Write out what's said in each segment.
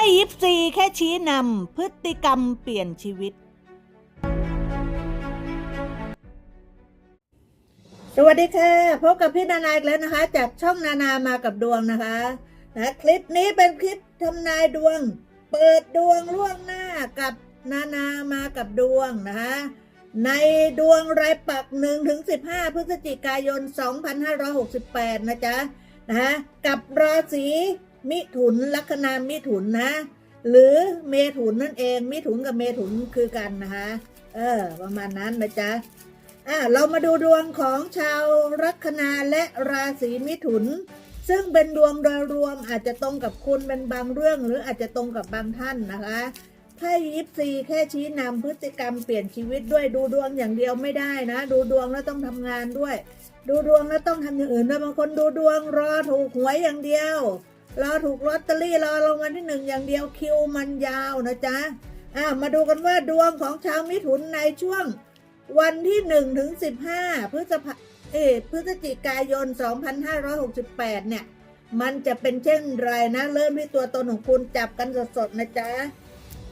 พ่ยิปซีแค่ชี้นำพฤติกรรมเปลี่ยนชีวิต สวัสดีค่ะ พบกับพี่นานาอีกแล้วนะคะ จากช่องนานามากับดวงนะคะนะคลิปนี้เป็นคลิปทำนายดวง เปิดดวงล่วงหน้ากับนานามากับดวงนะคะในดวงรายปัก1ถึง15พฤศจิกายน 2568 นะจ๊ะนะะกับราศี มิถุนลัคนามิถุนนะ หรือเมถุนนั่นเอง มิถุนกับเมถุนคือกันนะคะ เออ ประมาณนั้นนะจ๊ะอะเรามาดูดวงของชาวลัคนาและราศีมิถุน ซึ่งเป็นดวงโดยรวมอาจจะตรงกับคุณเป็นบางเรื่อง หรืออาจจะตรงกับบางท่านนะคะไพ่ยิปซีแค่ชี้นำพฤติกรรมเปลี่ยนชีวิตด้วยดูดวงอย่างเดียวไม่ได้นะ ดูดวงแล้วต้องทำงานด้วย ดูดวงแล้วต้องทำอย่างอื่นด้วยบางคนดูดวงรอถูกหวยอย่างเดียว รอถูกลอตเตอรี่รอรางวัลที่หนึ่งอย่างเดียวคิวมันยาวนะจ๊ะอะมาดูกันว่าดวงของชาวมิถุนในช่วงวันที่1ถึง15พฤษภาเออพฤศจิกายน 2568 เนี่ย มันจะเป็นเช่นไรนะ เริ่มที่ตัวตนของคุณจับกันสดๆนะจ๊ะ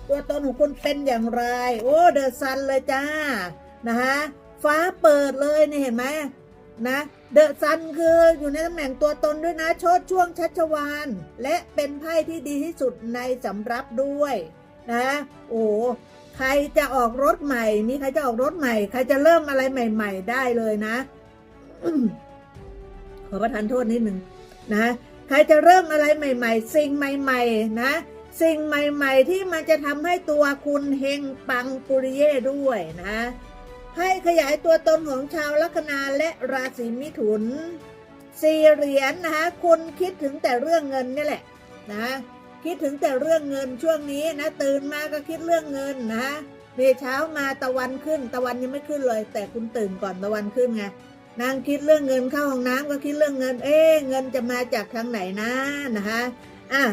ตัวตนของคุณเป็นอย่างไร โอ้เดอะซันเลยจ้า นะคะฟ้าเปิดเลยเนี่ยเห็นไหมนะ เดอะซันคืออยู่ในตำแหน่งตัวตนด้วยนะโชดช่วงชัชวานและเป็นไพ่ที่ดีที่สุดในสำรับด้วยนะ โอ้ใครจะออกรถใหม่ มีใครจะออกรถใหม่ ใครจะเริ่มอะไรใหม่ ๆ ได้เลยนะขอประทานโทษนิดหนึ่งนะ ใครจะเริ่มอะไรใหม่ ๆ สิ่งใหม่ ๆ นะ สิ่งใหม่ ๆ ที่มันจะทำให้ตัวคุณเฮงปังปุริเย่ด้วยนะ ให้ขยายตัวตนของชาวลัคนาและราศีมิถุนสี่เหรียญนะคะคุณคิดถึงแต่เรื่องเงินนี่แหละนะคิดถึงแต่เรื่องเงินช่วงนี้นะตื่นมาก็คิดเรื่องเงินนะเมเช้ามาตะวันขึ้น ตะวันยังไม่ขึ้นเลย แต่คุณตื่นก่อนตะวันขึ้นไงนางคิดเรื่องเงินเข้าห้องน้ำก็คิดเรื่องเงิน เอ๊เงินจะมาจากทางไหนนะนะคะอะ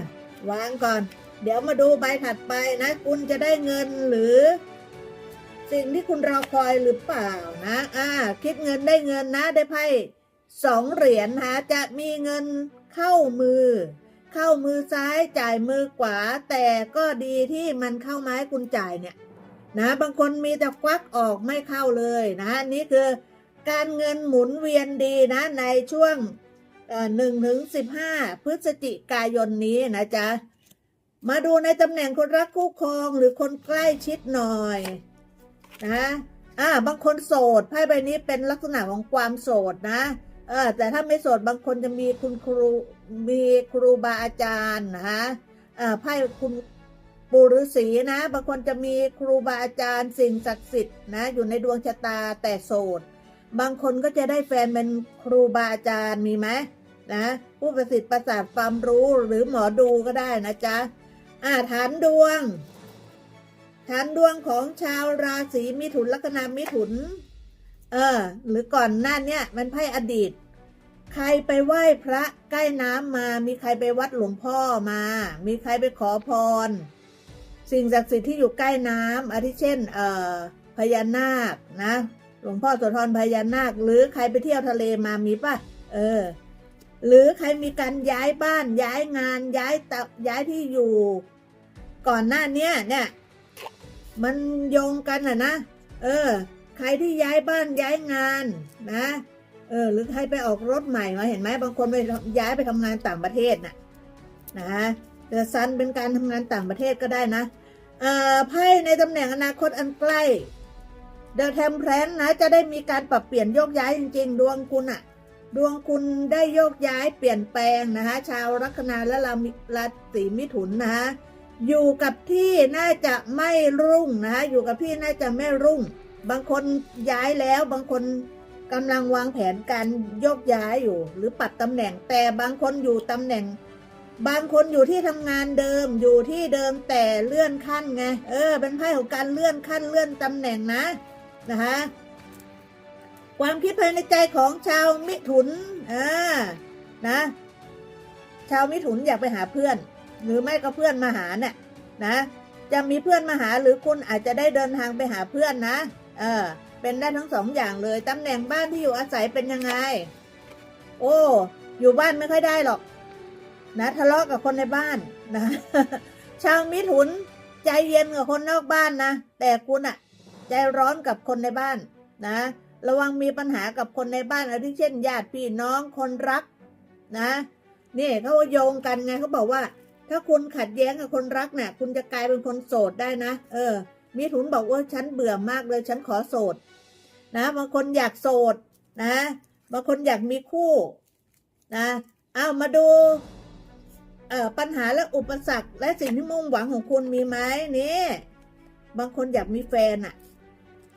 วางก่อน เดี๋ยวมาดูใบถัดไปนะ คุณจะได้เงินหรือ สิ่งที่คุณรอคอยหรือเปล่านะ อ่า คิดเงินได้เงินนะได้ไพ่สองเหรียญนะจะมีเงินเข้ามือ เข้ามือซ้ายจ่ายมือขวา แต่ก็ดีที่มันเข้าไมาให้คุณจ่ายเนี่ยนะบางคนมีแต่ควักออกไม่เข้าเลยนะนี่คือการเงินหมุนเวียนดีนะในช่วงหนึ่งถึงสิบห้าพฤศจิกายนนี้นะจ๊ะ มาดูในตำแหน่งคนรักคู่ครองหรือคนใกล้ชิดหน่อย นะอ่าบางคนโสดไพ่ใบนี้เป็นลักษณะของความโสดนะเออแต่ถ้าไม่โสดบางคนจะมีคุณครูมีครูบาอาจารย์นะคะอ่าไพ่คุณปุรุษีนะ บางคนจะมีครูบาอาจารย์สิ่งศักดิ์สิทธิ์นะ อยู่ในดวงชะตาแต่โสด บางคนก็จะได้แฟนเป็นครูบาอาจารย์มีไหมนะผู้ประสิทธิ์ประสาทความรู้หรือหมอดูก็ได้นะจ๊ะอ่าฐานดวง ฐานดวงของชาวราศีมิถุนลัคนามิถุน เออ หรือก่อนหน้าเนี้ยมันไพ่อดีต ใครไปไหว้พระใกล้น้ำมา มีใครไปวัดหลวงพ่อมา มีใครไปขอพร สิ่งศักดิ์สิทธิ์ที่อยู่ใกล้น้ำอาทิเช่น เอ่อพญานาคนะ หลวงพ่อโสธรพญานาค หรือใครไปเที่ยวทะเลมามีป่ะ เออ หรือใครมีการย้ายบ้านย้ายงานย้ายตับย้ายที่อยู่ ก่อนหน้าเนี้ยเนี่ย มันโยงกันอะนะ เออ ใครที่ย้ายบ้านย้ายงานนะ เออ หรือใครไปออกรถใหม่มาเห็นไหมบางคนไปย้ายไปทำงานต่างประเทศน่ะนะเดอะซันเป็นการทำงานต่างประเทศก็ได้นะ เอ่อ ไพ่ในตำแหน่งอนาคตอันใกล้ เดอะเทมเพลนนะ จะได้มีการปรับเปลี่ยนโยกย้ายจริง ๆ ดวงคุณอะดวงคุณได้โยกย้ายเปลี่ยนแปลงนะคะชาวลัคนาและราศีมิถุนนะคะ อยู่กับที่น่าจะไม่รุ่งนะคะอยู่กับที่น่าจะไม่รุ่ง บางคนย้ายแล้วบางคนกำลังวางแผนการโยกย้ายอยู่ หรือปรับตำแหน่งแต่บางคนอยู่ตำแหน่ง บางคนอยู่ที่ทำงานเดิมอยู่ที่เดิมแต่เลื่อนขั้นไงเออ เป็นไพ่ของการเลื่อนขั้นเลื่อนตำแหน่งนะนะคะความคิดภายในใจของชาวมิถุนอ่านะ ชาวมิถุนอยากไปหาเพื่อน หรือไม่ก็เพื่อนมาหาเนี่ยนะ จะมีเพื่อนมาหาหรือคุณอาจจะได้เดินทางไปหาเพื่อนนะ เออ เป็นได้ทั้งสองอย่างเลยตำแหน่งบ้านที่อยู่อาศัยเป็นยังไง โอ้ อยู่บ้านไม่ค่อยได้หรอก นะทะเลาะกับคนในบ้านนะ ชาวมิถุนใจเย็นกับคนนอกบ้านนะ แต่คุณอะใจร้อนกับคนในบ้านนะ ระวังมีปัญหากับคนในบ้านอาทิเช่นญาติพี่น้องคนรักนะ นี่เขาโยงกันไงเขาบอกว่า ถ้าคุณขัดแย้งกับคนรักเนี่ยคุณจะกลายเป็นคนโสดได้นะ เออมิถุนบอกว่าฉันเบื่อมากเลยฉันขอโสด นะบางคนอยากโสดนะบางคนอยากมีคู่ นะเอามาดูเอ่อปัญหาและอุปสรรค และสิ่งที่มุ่งหวังของคุณมีไหมนี่บางคนอยากมีแฟนอะ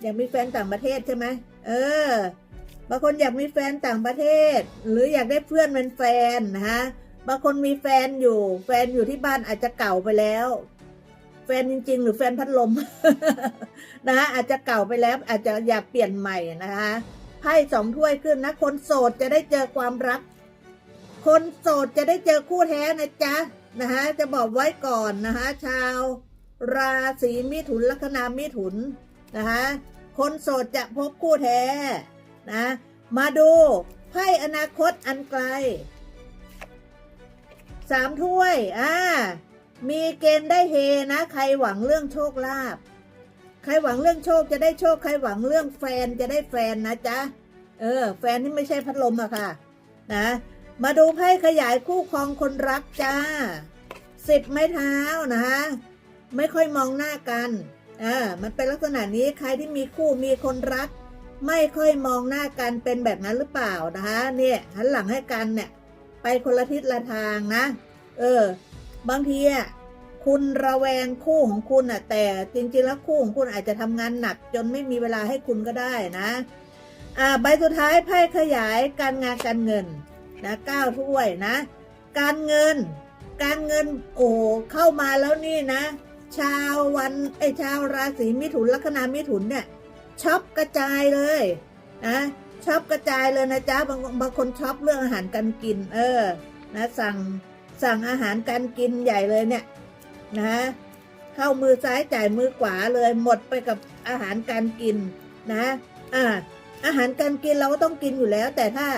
อยากมีแฟนต่างประเทศใช่ไหมเออ บางคนอยากมีแฟนต่างประเทศ หรืออยากได้เพื่อนเป็นแฟนนะฮะ บางคนมีแฟนอยู่ แฟนอยู่ที่บ้านอาจจะเก่าไปแล้ว แฟนจริง ๆ หรือแฟนพัดลมนะฮะอาจจะเก่าไปแล้ว อาจจะอยากเปลี่ยนใหม่นะคะไพ่สองถ้วยขึ้นนะ คนโสดจะได้เจอความรัก คนโสดจะได้เจอคู่แท้นะจ๊ะนะฮะจะบอกไว้ก่อนนะคะชาว ราศีมิถุนลัคนามิถุนนะคะคนโสดจะพบคู่แท้นะ มาดูไพ่อนาคตอันไกล สามถ้วย อ่า มีเกณฑ์ได้เฮนะ ใครหวังเรื่องโชคลาภ ใครหวังเรื่องโชคจะได้โชค ใครหวังเรื่องแฟนจะได้แฟนนะจ๊ะ เออ แฟนที่ไม่ใช่พัดลมอะค่ะ นะ มาดูไพ่ขยายคู่ครองคนรักจ้า สิบไม้เท้านะคะ ไม่ค่อยมองหน้ากัน อ่า มันเป็นลักษณะนี้ ใครที่มีคู่มีคนรัก ไม่ค่อยมองหน้ากันเป็นแบบนั้นหรือเปล่านะคะ เนี่ยหันหลังให้กันเนี่ย ไปคนละทิศละทางนะ เออ บางทีอะคุณระแวงคู่ของคุณอะ แต่จริงๆแล้วคู่ของคุณอาจจะทำงานหนัก จนไม่มีเวลาให้คุณก็ได้นะ อ่า ใบสุดท้ายไพ่ขยายการงานการเงินนะเก้าถ้วยนะ การเงิน การเงินโอ้เข้ามาแล้วนี่นะ ชาววันไอชาวราศีมิถุนลัคนามิถุนเนี่ยช็อปกระจายเลยนะ ช็อปกระจายเลยนะจ๊ะบางบางคนช็อปเรื่องอาหารการกิน เออ นะสั่งสั่งอาหารการกินใหญ่เลยเนี่ย นะเข้ามือซ้ายจ่ายมือขวาเลยหมดไปกับอาหารการกินนะอ่าอาหารการกินเราก็ต้องกินอยู่แล้ว แต่ถ้า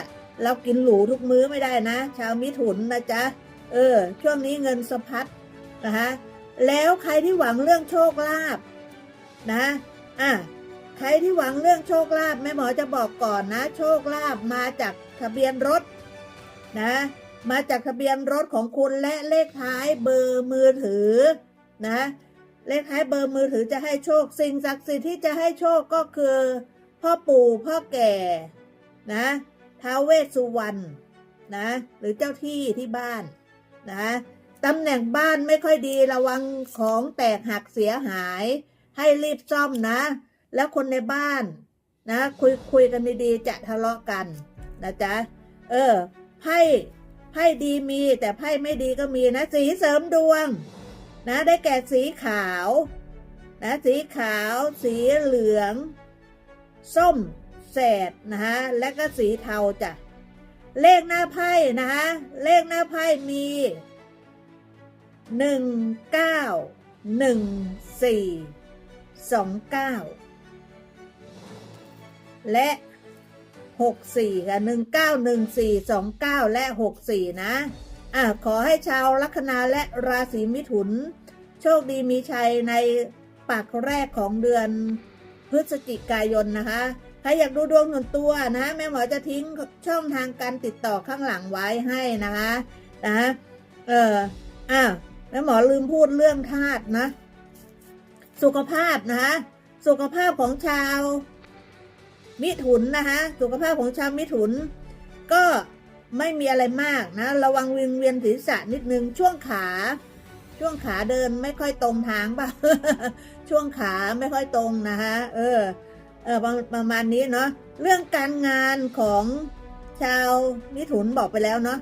เรากินหรูทุกมื้อไม่ได้นะ ชาวมิถุนนะจ๊ะเออ ช่วงนี้เงินสะพัดนะคะแล้วใครที่หวังเรื่องโชคลาภนะอะ ใครที่หวังเรื่องโชคลาภแม่หมอจะบอกก่อนนะ โชคลาภมาจากทะเบียนรถนะ มาจากทะเบียนรถของคุณและเลขท้ายเบอร์มือถือนะ เลขท้ายเบอร์มือถือจะให้โชคสิ่งศักดิ์สิทธิ์ที่จะให้โชคก็คือ พ่อปู่พ่อแก่นะท้าวเวสสุวรรณนะหรือเจ้าที่ที่บ้านนะตำแหน่งบ้านไม่ค่อยดีระวังของแตกหักเสียหาย ให้รีบซ่อมนะ แล้วคนในบ้านนะ คุยคุยกันดีๆจะทะเลาะกันนะจ๊ะเออไพ่ไพ่ดีมี แต่ไพ่ไม่ดีก็มีนะ สีเสริมดวง นะ ได้แก่สีขาว นะ สีขาว สีเหลือง ส้มแสดนะฮะและก็สีเทาจ้ะเลขหน้าไพ่นะฮะเลขหน้าไพ่มีหนึ่งเก้าหนึ่งสี่สองเก้า และหกสี่ค่ะหนึ่งเก้าหนึ่งสี่สองเก้าและหกสี่นะอะขอให้ชาวลัคนาและราศีมิถุน โชคดีมีชัยในปากแรกของเดือนพฤศจิกายนนะคะใครอยากดูดวงส่วนตัวนะแม่หมอจะทิ้งช่องทางการติดต่อข้างหลังไว้ให้นะคะนะเอออะแม่หมอลืมพูดเรื่องธาตุนะ สุขภาพนะคะสุขภาพของชาว มิถุนนะคะสุขภาพของชาวมิถุน ก็ไม่มีอะไรมากนะ ระวังวิงเวียนศีรษะนิดนึงช่วงขา ช่วงขาเดินไม่ค่อยตรงทางป่ะช่วงขาไม่ค่อยตรงนะคะเออเออประประมาณนี้เนาะเรื่องการงานของชาวมิถุนบอกไปแล้วเนาะ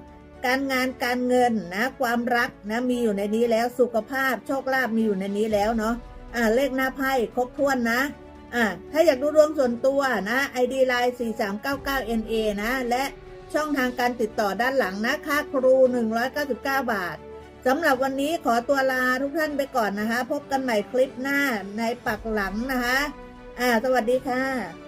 การงานการเงินนะ ความรักนะมีอยู่ในนี้แล้วสุขภาพโชคลาภมีอยู่ในนี้แล้วเนาะอ่าเลขหน้าไพ่ครบถ้วนนะ อ่าถ้าอยากดูดวงส่วนตัวนะ ID Line 4399 NA นะ และช่องทางการติดต่อด้านหลังนะค่าครู 199 บาทสำหรับวันนี้ขอตัวลาทุกท่านไปก่อนนะคะ พบกันใหม่คลิปหน้าในปักหลังนะคะ อ่า สวัสดีค่ะ